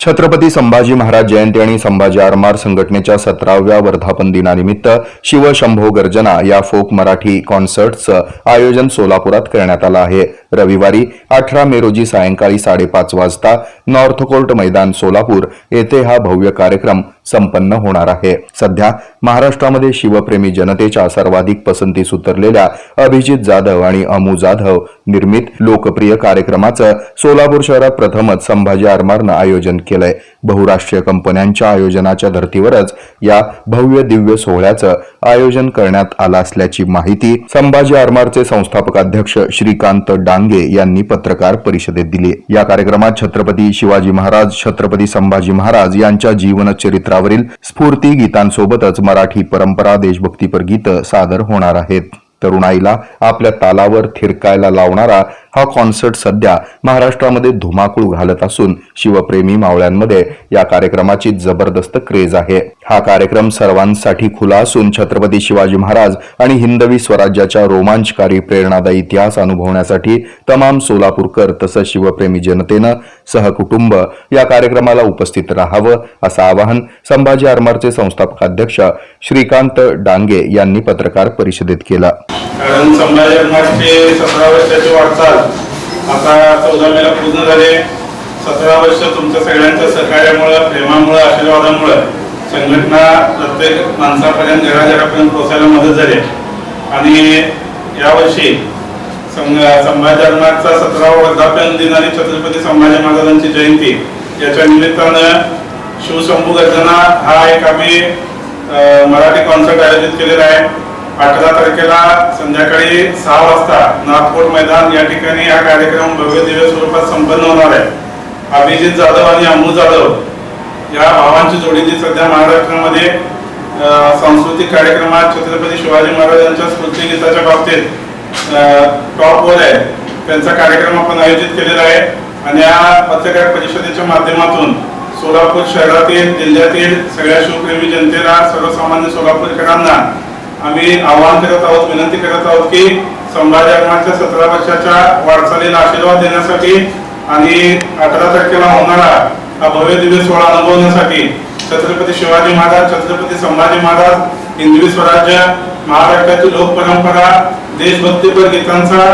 छत्रपती संभाजी महाराज जयंती आणि संभाजी आरमार संघटनेच्या सतराव्या वर्धापन दिनानिमित्त शिवशंभो गर्जना या फोक मराठी कॉन्सर्टचं आयोजन सोलापुरात करण्यात आलं आहे. रविवारी अठरा मे रोजी सायंकाळी साडेपाच वाजता नॉर्थ कोर्ट मैदान सोलापूर येथे हा भव्य कार्यक्रम संपन्न होणार आहे. सध्या महाराष्ट्रामध्ये शिवप्रेमी जनतेच्या सर्वाधिक पसंतीस उतरलेल्या अभिजित जाधव आणि अमू जाधव निर्मित लोकप्रिय कार्यक्रमाचं सोलापूर शहरात प्रथमच संभाजी आरमारनं आयोजन केलंय. बहुराष्ट्रीय कंपन्यांच्या आयोजनाच्या धर्तीवरच या भव्य दिव्य सोहळ्याचं आयोजन करण्यात आलं असल्याची माहिती संभाजी आरमारचे संस्थापक अध्यक्ष श्रीकांत डांगे यांनी पत्रकार परिषदेत दिली. या कार्यक्रमात छत्रपती शिवाजी महाराज छत्रपती संभाजी महाराज यांच्या जीवनचरित्रावरील स्फूर्ती गीतांसोबतच मराठी परंपरा देशभक्तीपर गीतं सादर होणार आहेत. तरुणाईला आपल्या तालावर थिरकायला लावणारा हा कॉन्सर्ट सध्या महाराष्ट्रामध्ये धुमाकूळ घालत असून शिवप्रेमी मावळ्यांमध्ये या कार्यक्रमाची जबरदस्त क्रेज आहे. हा कार्यक्रम सर्वांसाठी खुला असून छत्रपती शिवाजी महाराज आणि हिंदवी स्वराज्याच्या रोमांचकारी प्रेरणादायी इतिहास अनुभवण्यासाठी तमाम सोलापूरकर तसंच शिवप्रेमी जनतेनं सहकुटुंब या कार्यक्रमाला उपस्थित राहावं असं आवाहन संभाजी आरमारचे संस्थापक अध्यक्ष श्रीकांत डांगे यांनी पत्रकार परिषदेत केलं. कारण संभाजी सतरा वर्षाची वाटचाल आता चौदा मेला पूर्ण झाले. सतरा वर्ष तुमच्या सगळ्यांच्या सहकार्यामुळे प्रेमामुळे आशीर्वादामुळे संघटना प्रत्येक माणसापर्यंत घराघरापर्यंत पोहोचायला मदत झाली आणि यावर्षी संघ संभाजी सतरावा वर्धापन दिन आणि छत्रपती संभाजी महाराजांची जयंती याच्या निमित्तानं शिवशंभू गर्जना हा एक आम्ही मराठी कॉन्सर्ट आयोजित केलेला आहे. अठरा तारखेला संध्याकाळी सहा वाजता नागपूर मैदान या ठिकाणी हा कार्यक्रम भव्य दिव्य स्वरूपात संपन्न होणार आहे. अभिजित जाधव आणि अमू जाधव या भावांची जोडीची सध्या महाराष्ट्रामध्ये सांस्कृतिक कार्यक्रमात छत्रपती शिवाजी महाराजांच्या स्मृती गीताच्या बाबतीत टॉपवर आहे. त्यांचा कार्यक्रम आपण आयोजित केलेला आहे. आणि या पत्रकार परिषदेच्या माध्यमातून सोलापूर शहरातील जिल्ह्यातील सगळ्या शिवप्रेमी जनतेला सर्वसामान्य सोलापूरकरांना आम्ही आवाहन करत आहोत विनंती करत आहोत की संभाजी सतरा वर्षाच्या वाटचालीला आशीर्वाद देण्यासाठी आणि अठरा तारखेला होणारा हा भव्य दिव्य सोहळा अनुभवण्यासाठी छत्रपती शिवाजी महाराज छत्रपती संभाजी महाराज हिंदवी स्वराज्य महाराष्ट्राची लोक परंपरा देशभक्तीपर गीतांचा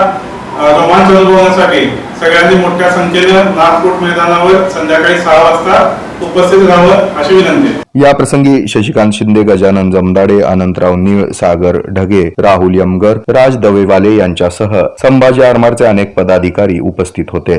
रोमांच अनुभवण्यासाठी सगळ्यांनी मोठ्या संख्येनं नागपूर मैदानावर संध्याकाळी सहा वाजता उपस्थित राहावं अशी विनंती. या प्रसंगी शशिकांत शिंदे गजानन जमदाडे अनंतराव निळ सागर ढगे राहुल यमगर राज दवेवाले यांच्यासह संभाजी आरमारचे अनेक पदाधिकारी उपस्थित होते.